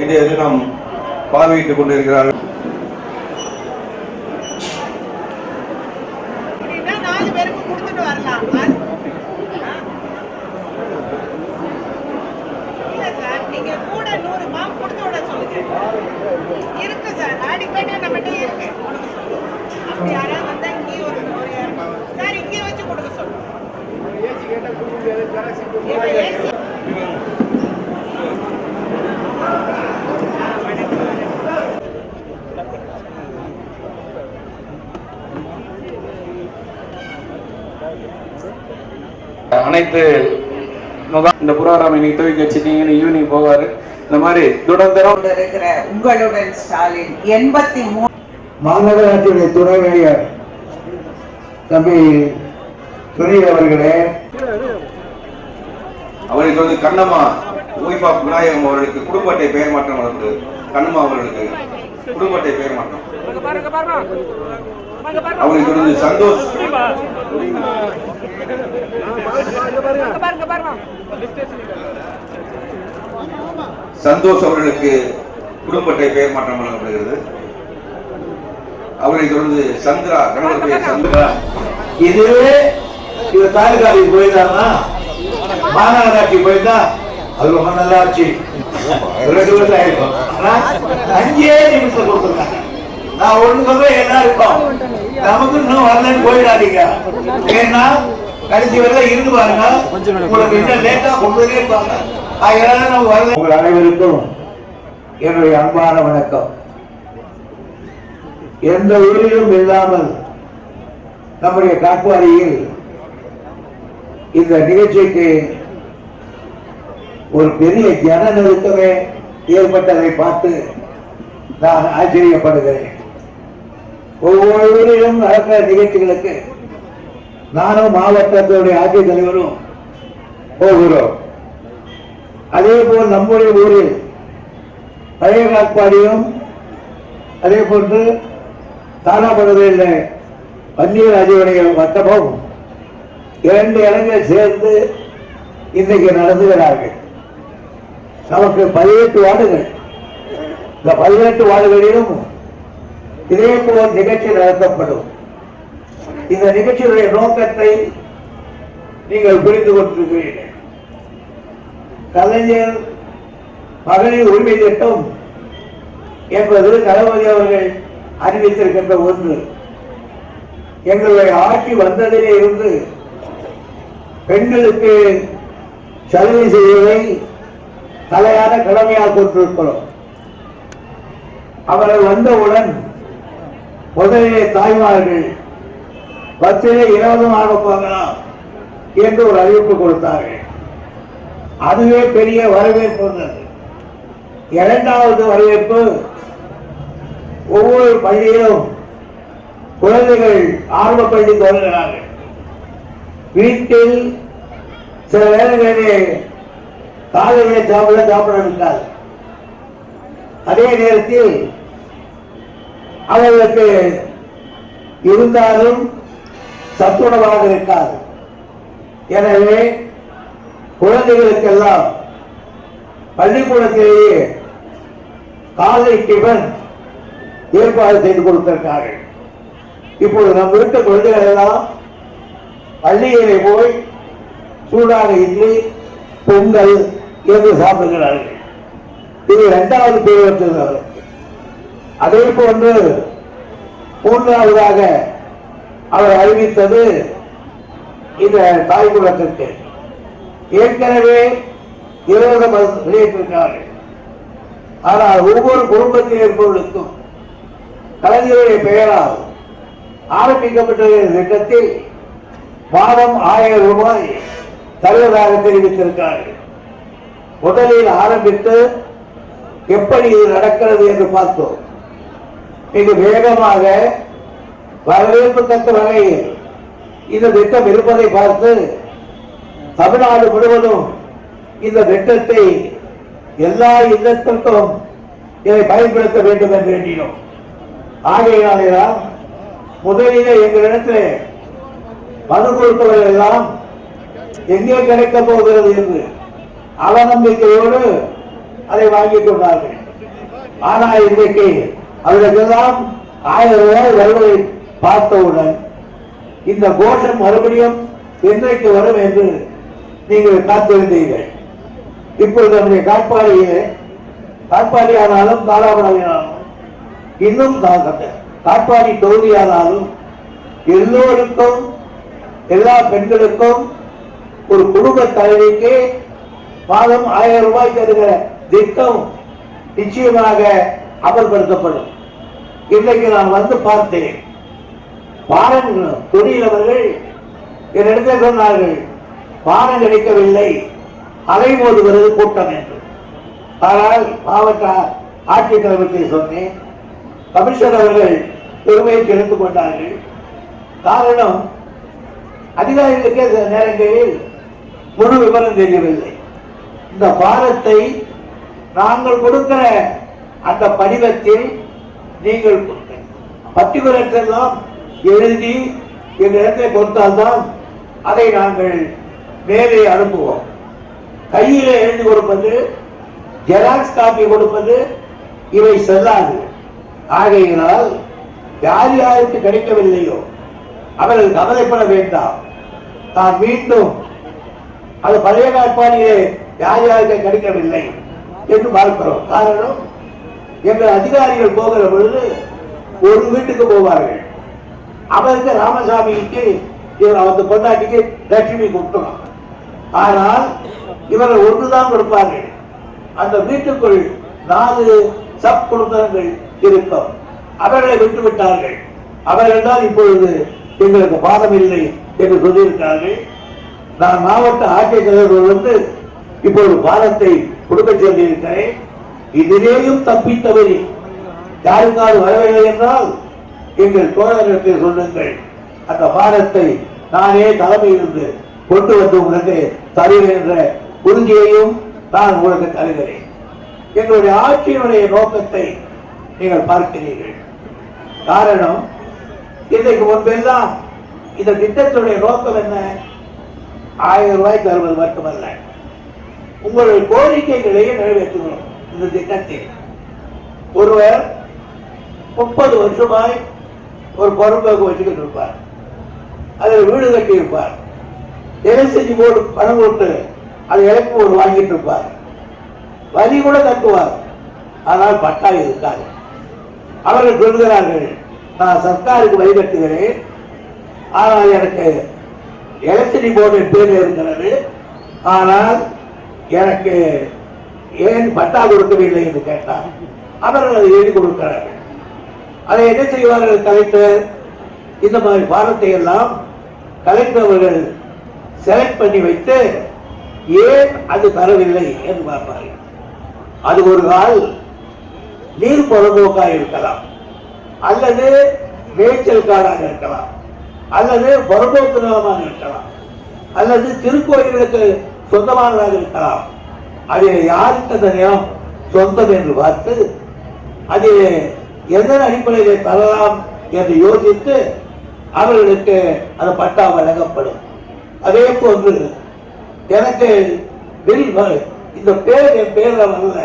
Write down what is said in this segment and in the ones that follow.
இன்றைய தினம் பார்வையிட்டுக் கொண்டிருக்கிறார்கள். அப்படின்னா நாலு பேருக்கு கொடுத்துட்டு வரலாம். சார் கூட நூறு கொடுத்து விட சொல்லுங்க. இருக்கு சார் அடிக்கடி நம்மகிட்ட இருக்கு கொடுக்க சொல்லுங்க அப்படி யாராவது வந்தா இங்கேயும் ஒரு நூறு சார் இங்கே வச்சு கொடுக்க சொல்லுங்க இப்ப ஏசி அனைத்து முகாம் இந்த புரோகிராம் இன்னைக்கு துவக்கி வச்சுட்டீங்கன்னு ஈவினிங் போவாரு. இந்த மாதிரி துடந்தரம். இருக்கிற உங்களுடன் ஸ்டாலின் எண்பத்தி மூணு மாநகராட்சியுடைய துணை மேயர் தம்பி துணை அவர்களே. அவரை தொடர்ந்து கண்ணம்மா ஓய்பா விநாயகம் அவர்களுக்கு குடும்ப அட்டை பெயர் மாற்றம் நடந்தது. கண்ணம்மா அவர்களுக்கு குடும்ப அட்டை பெயர் மாற்றம். அவரை தொடர்ந்து சந்தோஷ். சந்தோஷ் அவர்களுக்கு குடும்ப அட்டை பெயர் மாற்றம் வழங்கப்படுகிறது. அவரை தொடர்ந்து சந்திரா கணவர் பெயர் சந்திரா. இதுவே இது தாலுகாவுக்கு போயிருந்தாருன்னா மாநகராட்சி போயிருந்தா அது ரொம்ப நல்லா ஆச்சு ரெண்டு வருஷம் ஆயிருக்கும் அஞ்சே நிமிஷம் கொடுத்துருக்காங்க. நான் ஒண்ணு சொல்றேன் என்ன இருக்கும் நமக்கு இன்னும் வரலன்னு போயிடாதீங்க. ஏன்னா கடைசி வரல இருந்து பாருங்க உங்களுக்கு இன்னும் லேட்டா கொண்டு இருப்பாங்க அதனால நம்ம வரல. உங்கள் அனைவருக்கும் என்னுடைய அன்பான வணக்கம். எந்த ஊரிலும் இல்லாமல் நம்முடைய காட்பாடியில் இந்த நிகழ்ச்சிக்கு ஒரு பெரிய ஜன நெருக்கமே ஏற்பட்டதை பார்த்து நான் ஆச்சரியப்படுகிறேன். ஒவ்வொரு ஊரிலும் நடக்கிற நிகழ்ச்சிகளுக்கு நானும் மாவட்டத்தினுடைய ஆட்சித் தலைவரும் போகிறோம். அதே போல் நம்முடைய ஊரில் பழைய காட்பாடியும் அதே போன்று தாராபுரத்தில் பன்னீர் ராஜவடைய வட்டமும் இரண்டு இடங்கள் சேர்ந்து இன்றைக்கு நடந்துகிறார்கள். நமக்கு பதினெட்டு வார்டுகள். இந்த பதினெட்டு வார்டுகளிலும் இதே போல் நிகழ்ச்சி நடத்தப்படும். இந்த நிகழ்ச்சியுடைய நோக்கத்தை நீங்கள் புரிந்து கொண்டிருக்கிறீர்கள். கலைஞர் மகளிர் உரிமை திட்டம் என்பது தளபதி அவர்கள் அறிவித்திருக்கின்ற ஒன்று. எங்களுடைய ஆட்சி வந்ததிலே இருந்து பெண்களுக்கு சலுகை செய்வதை தலையான கடமையாக கொண்டிருக்கிறோம். அவர்கள் வந்தவுடன் முதலிலே தாய்மார்கள் பஸ்ஸிலே இலவசமாக போகலாம் என்று ஒரு அறிவிப்பு கொடுத்தார்கள். அதுவே பெரிய வரவேற்பு இருந்தது இரண்டாவது வரவேற்பு ஒவ்வொரு பள்ளியிலும் குழந்தைகள் ஆர்வ பள்ளி தொடங்குகிறார்கள் வீட்டில் சில நேரங்களிலே காலையிலே சாப்பிட சாப்பிட இருக்காது அதே நேரத்தில் அவர்களுக்கு இருந்தாலும் சத்துணவாக இருக்காது. எனவே குழந்தைகளுக்கெல்லாம் பள்ளிக்கூடத்திலேயே காலை டிபன் ஏற்பாடு செய்து கொடுத்திருக்கார்கள் இப்பொழுது நம் இருக்க குழந்தைகள் எல்லாம் பள்ளியிலே போய் சூடாக இட்லி பொங்கல் என்று சாப்பிடுகிறார்கள். இது இரண்டாவது பேர் அதே போன்று மூன்றாவதாக அவர் அறிவித்தது இந்த தாய்குலத்திற்கு ஏற்கனவே இருபது வெளியிட்டிருக்கிறார்கள் ஆனால் ஒவ்வொரு குடும்பத்தில் இருப்பவர்களுக்கும் கலைஞருடைய பெயரால் ஆரம்பிக்கப்பட்ட திட்டத்தில் மாதம் ஆயிரம் ரூபாய் தருவதாக தெரிவித்திருக்கிறார்கள். முதலில் ஆரம்பித்து எப்படி இது நடக்கிறது என்று பார்த்தோம். மிக வேகமாக வரவேற்பு தக்க வகையில் இந்த திட்டம் இருப்பதை பார்த்து தமிழ்நாடு முழுவதும் இந்த திட்டத்தை எல்லா இல்லத்திற்கும் இதை பயன்படுத்த வேண்டும் என்று எண்ணினோம். ஆகையினாலேதான் முதலிலே எங்களிடத்தில் மனு கொடுத்தவர்கள் எல்லாம் எங்கே கிடைக்கப் போகிறது என்று அவநம்பிக்கையோடு அதை வாங்கிக் கொண்டார்கள். ஆனால் இன்றைக்கு அவர்களுக்கெல்லாம் ஆயிரம் ரூபாய் வருவதை பார்த்தவுடன் இந்த கோஷம் மறுபடியும் என்றைக்கு வரும் என்று நீங்கள் காத்திருந்தீர்கள். இப்பொழுது நம்முடைய காட்பாடியிலே காட்பாடியானாலும் தாராபுரமானாலும் இன்னும் தா- காட்பாடி தொகுதியானாலும் எல்லோருக்கும் எல்லா பெண்களுக்கும் ஒரு குடும்ப தலைவிக்கு மாதம் ஆயிரம் ரூபாய் தருகிற திட்டம் நிச்சயமாக அமல்படுத்தப்படும் இன்றைக்கு நான் வந்து பார்த்தேன். பாருங்கள் தொழிலவர்கள் என்னிடத்தில் சொன்னார்கள் பானம் கிடைக்கவில்லை அலை மோதுகிறது கூட்டம் என்று. ஆனால் மாவட்ட ஆட்சித்தலைவருக்கு சொன்னேன். கமிஷனர் அவர்கள் பெருமையை தெரிந்து கொண்டார்கள். காரணம் அதிகாரிகளுக்கே சில நேரங்களில் முழு விவரம் தெரியவில்லை. இந்த பாரத்தை நாங்கள் கொடுக்கிற அந்த படிவத்தில் நீங்கள் பட்டிகுலர்ஸ் எல்லாம் எழுதி எங்களிடத்தை கொடுத்தால்தான் அதை நாங்கள் மேலே அனுப்புவோம். கையில் எழுதி கொடுப்பது ஜெராக்ஸ் காப்பி கொடுப்பது இவை செல்லாது. ஆகையினால் யார் யாருக்கு கிடைக்கவில்லையோ அவர்கள் கவலைப்பட வேண்டாம். நான் மீண்டும் அது பழைய காட்பாடியிலே யார் யாருக்கு கிடைக்கவில்லை என்று பார்க்கிறோம். காரணம் எங்கள் அதிகாரிகள் போகிற பொழுது ஒரு வீட்டுக்கு போவார்கள். அவருக்கு ராமசாமிக்கு இவர் அந்த பொண்டாட்டிக்கு லட்சுமி கொடுக்கலாம் ஆனால் இவர்கள் ஒன்றுதான் கொடுப்பார்கள். அந்த வீட்டுக்குள் நாலு சப் குடும்பங்கள் இருக்கும். அவர்களை விட்டு விட்டார்கள். அவர்கள் தான் இப்பொழுது எங்களுக்கு பாதம் இல்லை என்று சொல்லியிருக்கிறார்கள். நான் மாவட்ட ஆட்சித்தலைவர் வந்து இப்பொழுது பாதத்தை கொடுக்க சொல்லியிருக்கிறேன். இதிலேயும் தப்பித்தவரி யாருக்காவது வரவில்லை என்றால் எங்கள் தோழர்களுக்கு சொல்லுங்கள். அந்த பாரத்தை நானே தலைமையிலிருந்து கொண்டு வந்து உங்களுக்கு தருவேன் என்ற உறுதியையும் நான் உங்களுக்கு தருகிறேன். எங்களுடைய ஆட்சியினுடைய நோக்கத்தை நீங்கள் பார்க்கிறீர்கள். காரணம் இன்றைக்கு முன்பெல்லாம் இந்த திட்டத்தினுடைய நோக்கம் என்ன? ஆயிரம் ரூபாய் தருவது மட்டுமல்ல. உங்களுடைய கோரிக்கைகளையும் நிறைவேற்றுகிறோம். இந்த திட்டத்தில் ஒருவர் முப்பது வருஷமாய் ஒரு பொறுப்பாக வச்சுக்கிட்டு இருப்பார் அதில் வீடு கட்டி இருப்பார் எலக்ட்ரிசிட்டி போர்டு பணம் கொடுத்து அது இழப்பு போர்டு வாங்கிட்டு இருப்பார் வரி கூட கட்டுவார் ஆனால் பட்டா இருக்காது அவர்கள் சொல்கிறார்கள் நான் சர்க்காருக்கு வரி கட்டுகிறேன் ஆனால் எனக்கு எலக்ட்ரிசிட்டி போர்டு பேர் இருக்கிறது ஆனால் எனக்கு ஏன் பட்டா கொடுக்கவில்லை என்று கேட்டார். அவர்கள் அதை எழுதி கொடுக்கிறார்கள். அதை என்ன செய்வார்கள் கலெக்டர் இந்த மாதிரி பாடத்தை எல்லாம் கலெக்டர் அவர்கள் செலக்ட் பண்ணி வைத்து ஏன் அது தரவில்லை என்று பார்ப்பார்கள். அது ஒரு நாள் நீர் புறம்போக்காக இருக்கலாம். அல்லது மேய்ச்சல்காராக இருக்கலாம். அல்லது புறம்போக்கு நிலமாக இருக்கலாம். அல்லது திருக்கோயில்களுக்கு சொந்தமானதாக இருக்கலாம். அது யாருக்கு அந்த நிலம் சொந்தம் என்று பார்த்து அது எதன் அடிப்படையில் தரலாம் என்று யோசித்து அவர்களுக்கு அந்த பட்டா வழங்கப்படும். அதே போன்று எனக்கு பில் இந்த பேர் என் பேரில் வரல.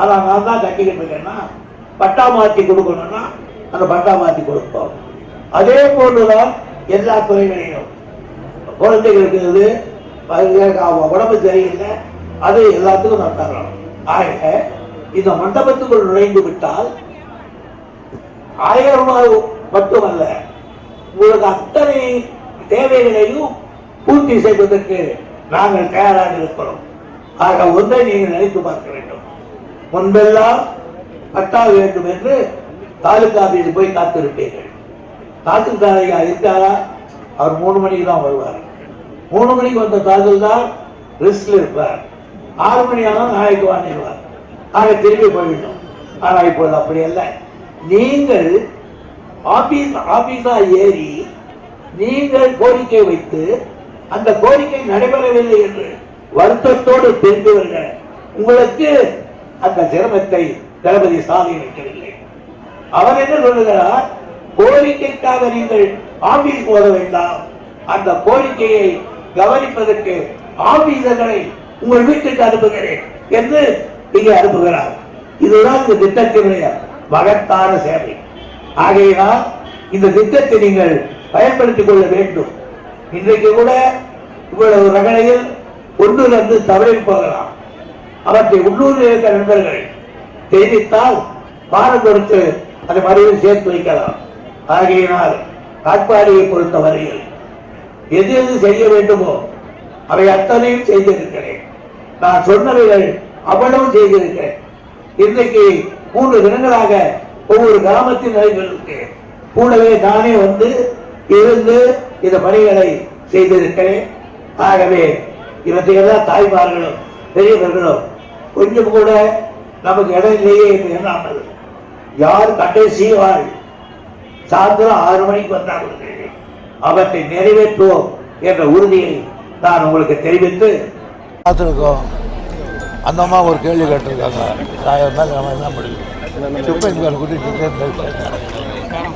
ஆனால் நான் தான் கட்டிக்கிட்டு இருக்கேன்னா பட்டா மாற்றி கொடுக்கணும்னா அந்த பட்டா மாற்றி கொடுப்போம். அதே போன்றுதான் எல்லா துறைகளிலும். குழந்தைகளுக்கு இது அது உடம்பு சரியில்லை. அது எல்லாத்துக்கும் நான் தரணும் ஆக இந்த மண்டபத்துக்குள் நுழைந்து விட்டால் ஆயிரம் ரூபாய் மட்டுமல்ல உங்களுக்கு அத்தனை தேவைகளையும் பூர்த்தி செய்வதற்கு நாங்கள் தயாராக இருக்கிறோம். ஆக ஒன்றை நீங்கள் நினைத்து பார்க்க வேண்டும். முன்பெல்லாம் பட்டா வேண்டும் என்று தாலுகா போய் காத்திருப்பீர்கள். தாசில்தாரையா இருக்காரா? அவர் மூணு மணிக்கு தான் வருவார். மூணு மணிக்கு வந்த தாசில்தார் ரிஸ்ட்ல இருப்பார். ஆறு மணி ஆனால் நாளைக்கு வாங்கிடுவார் ஆக திரும்பி போய்விட்டோம். ஆனா இப்பொழுது அப்படி அல்ல. நீங்கள் ஆபீஸ் ஆபீஸா ஏறி நீங்கள் கோரிக்கை வைத்து அந்த கோரிக்கை நடைபெறவில்லை என்று வருத்தத்தோடு தெரிந்தவர்கள் உங்களுக்கு அந்த சிரமத்தை தளபதி சாதி வைக்கவில்லை. அவர் என்ன சொல்லுகிறார்? கோரிக்கைக்காக நீங்கள் ஆபீஸ் போக வேண்டாம். அந்த கோரிக்கையை கவனிப்பதற்கு ஆபீசர்களை உங்கள் வீட்டுக்கு அனுப்புகிறேன் என்று இங்கே அனுப்புகிறார். இதுதான் இந்த திட்டத்தினுடைய மகத்தான சேவை. ஆகையினால் இந்த திட்டத்தை நீங்கள் பயன்படுத்திக் கொள்ள வேண்டும். இன்றைக்கு கூட இவ்வளவு ரகளையில் ஒன்றிலிருந்து தவறி போகலாம். அவற்றை உள்ளூரில் இருக்கிற நண்பர்கள் தெரிவித்தால் பாடம் கொடுத்து அதை மறுபடியும் சேர்த்து வைக்கலாம். ஆகையினால் காட்பாடியை பொறுத்தவரையில் எது எது செய்ய வேண்டுமோ அவை அத்தனையும் செய்திருக்கிறேன். நான் சொன்னவைகள் அவ்வளவு செய்திருக்கிறேன். இன்றைக்கு மூன்று தினங்களாக ஒவ்வொரு கிராமத்தில் நடைபெறுக்கு கூடவே நானே வந்து இருந்து இந்த பணிகளை செய்திருக்கிறேன். ஆகவே இவற்றையெல்லாம் தாய்மார்களும் பெரியவர்களும் கொஞ்சம் கூட நமக்கு இடம் இல்லையே என்று எண்ணாமல் யார் கடைசி வாழ் சாயந்தரம் ஆறு மணிக்கு வந்தார்கள் அவற்றை நிறைவேற்றுவோம் என்ற உறுதியை நான் உங்களுக்கு தெரிவித்து பார்த்துருக்கோம். அந்த அம்மா ஒரு கேள்வி கேட்டிருக்காங்க. ஆயிரம் மேலே நம்ம என்ன முடியும் சுப்ரீம் கோர்ட் கூட்டிட்டு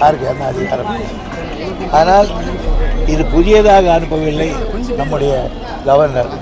யாருக்கு என்ன அதிகாரம்? ஆனால் இது புதியதாக அனுப்பவில்லை நம்முடைய கவர்னர்.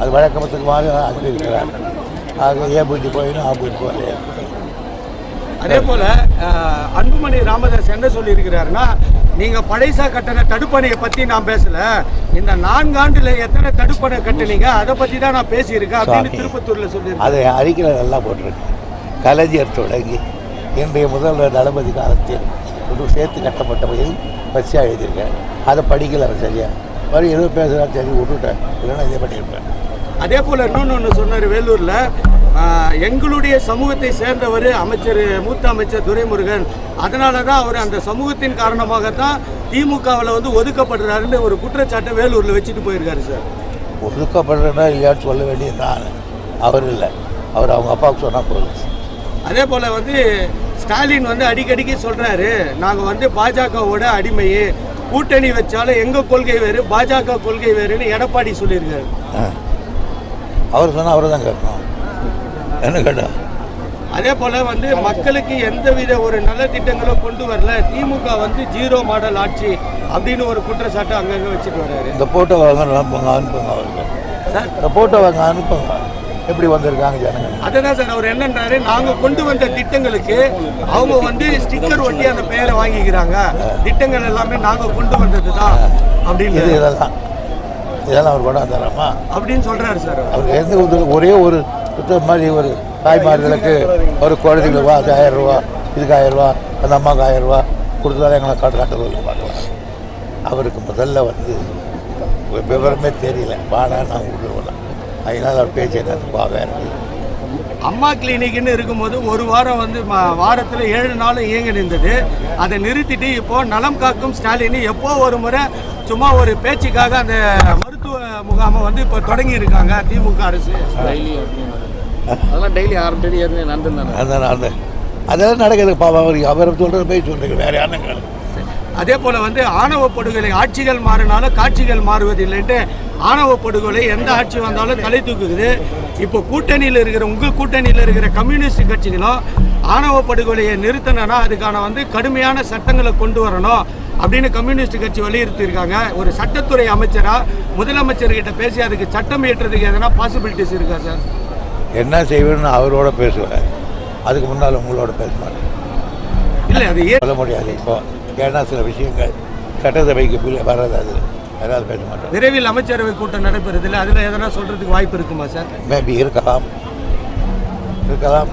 அது வழக்கமத்துக்குமாக அனுப்பியிருக்கிறார். ஆக ஏ பூஜை போயினும் ஆ பூஜை போகலையே? அதே போல அன்புமணி ராமதாஸ் என்ன சொல்லியிருக்கிறாருன்னா நீங்க படைசா கட்டின தடுப்பணையை பத்தி நான் பேசல. இந்த நான்காண்டுல எத்தனை தடுப்பணை கட்டுனீங்க அதை பத்தி தான் நான் பேசியிருக்கேன் அப்படின்னு. திருப்பத்தூர்ல சொல்லியிருக்கேன் அதை அறிக்கையில் நல்லா போட்டிருக்கு. கலைஞர் தொடங்கி இன்றைய முதல்வர் தளபதி காலத்தில் ஒரு சேர்த்து கட்டப்பட்டவையில் பச்சையாக எழுதியிருக்கேன் அதை படிக்கல சரியா. மறு ஏதோ பேசுகிறா சரி விட்டுட்டேன். இல்லைன்னா இதே பண்ணியிருப்பேன். அதே போல இன்னொன்னு ஒன்று சொன்னார் வேலூர்ல. எங்களுடைய சமூகத்தை சேர்ந்தவர் அமைச்சர் மூத்த அமைச்சர் துரைமுருகன். அதனால தான் அவர் அந்த சமூகத்தின் காரணமாக தான் திமுகவில் வந்து ஒதுக்கப்படுறாருன்னு ஒரு குற்றச்சாட்டை வேலூர்ல வச்சுட்டு போயிருக்காரு சார். ஒதுக்கப்படுறேன்னா இல்லையான்னு சொல்ல வேண்டியது நான் அவர் இல்லை. அவர் அவங்க அப்பாவுக்கு சொன்னால் போதும். அதே போல வந்து ஸ்டாலின் வந்து அடிக்கடிக்கு சொல்றாரு நாங்க வந்து பாஜகவோட அடிமையே. கூட்டணி வச்சாலும் எங்க கொள்கை வேறு பாஜக கொள்கை வேறுன்னு எடப்பாடி சொல்லியிருக்காரு. அவர் சொன்னால் அவரை தான் கேட்கணும். என்ன அதே போல வந்து மக்களுக்கு எந்தவித ஒரு நல்ல திட்டங்களும் கொண்டு வரல. திமுக வந்து ஜீரோ மாடல் ஆட்சி அப்படின்னு ஒரு குற்றச்சாட்டு அங்கங்க வச்சுட்டு வர்றாரு இந்த போட்டோ வாங்க அனுப்புங்க அனுப்புங்க சார். இந்த போட்டோ வாங்க அனுப்புங்க எப்படி வந்திருக்காங்க ஜனங்க? அதுதான் சார் அவர் என்னன்றாரு நாங்க கொண்டு வந்த திட்டங்களுக்கு அவங்க வந்து ஸ்டிக்கர் ஒட்டி அந்த பெயரை வாங்கிக்கிறாங்க. திட்டங்கள் எல்லாமே நாங்க கொண்டு வந்தது தான் அப்படின்னு இதெல்லாம். இதெல்லாம் அவர் கொண்டாந்து தராமா அப்படின்னு சொல்றாரு சார். அவர். எந்த ஒரு ஒரே ஒரு மாதிரி ஒரு தாய்மார்களுக்கு ஒரு குழந்தைங்களுக்கு வா அது ஆயிரம் ரூபா இதுக்கு ஆயிரம் ரூபா அந்த அம்மாவுக்கு ஆயிரம் ரூபா கொடுத்தாலும் எங்களை காட்டு காட்டுறதுக்கு பார்க்கலாம் அவருக்கு முதல்ல வந்து ஒரு விவரமே தெரியல. வாடா நான் விடுவேன் அதனால் அவர் பேச்சு என்ன பாவே இருக்குது அம்மா கிளினிக்னு இருக்கும்போது ஒரு வாரம் வந்து வாரத்துல ஏழு நாள் இயங்க நின்றது. அதை நிறுத்திட்டு இப்போ நலம் காக்கும் ஸ்டாலின் எப்போ ஒரு முறை சும்மா ஒரு பேச்சுக்காக அந்த மருத்துவ முகாமை வந்து இப்போ தொடங்கி இருக்காங்க திமுக அரசு. அதெல்லாம் டெய்லி ஆறு ஏற்கனவே நடந்துருந்தாங்க அந்த அந்த அதெல்லாம் நடக்குது பாவம். அவர் அவரை சொல்கிற போய் சொல்கிறீங்க வேறு யாரும். அதே போல வந்து ஆணவ படுகொலை ஆட்சிகள் மாறினாலும் காட்சிகள் மாறுவதில்லைன்ட்டு ஆணவ படுகொலை எந்த ஆட்சி வந்தாலும் தலை தூக்குது. இப்போ கூட்டணியில் இருக்கிற உங்கள் கூட்டணியில் இருக்கிற கம்யூனிஸ்ட் கட்சிகளும் ஆணவ படுகொலையை நிறுத்தணும்னா அதுக்கான வந்து கடுமையான சட்டங்களை கொண்டு வரணும் அப்படின்னு கம்யூனிஸ்ட் கட்சி வலியுறுத்தியிருக்காங்க. ஒரு சட்டத்துறை அமைச்சரா முதலமைச்சர்கிட்ட பேசி அதுக்கு சட்டம் இயற்றுறதுக்கு எதனா பாசிபிலிட்டிஸ் இருக்கா சார் என்ன செய்வேன்னு அவரோட பேசுவேன். அதுக்கு முன்னால் உங்களோட பேச மாட்டேன் இல்லை அது சொல்ல முடியாது இப்போ. ஏன்னா சில விஷயங்கள் சட்டசபைக்கு வராது அது. அதனால் பேச மாட்டேன் விரைவில் அமைச்சரவை கூட்டம் நடைபெறுது இல்லை அதில் எதனா சொல்றதுக்கு வாய்ப்பு இருக்குமா சார்? மேபி இருக்கலாம். இருக்கலாம்.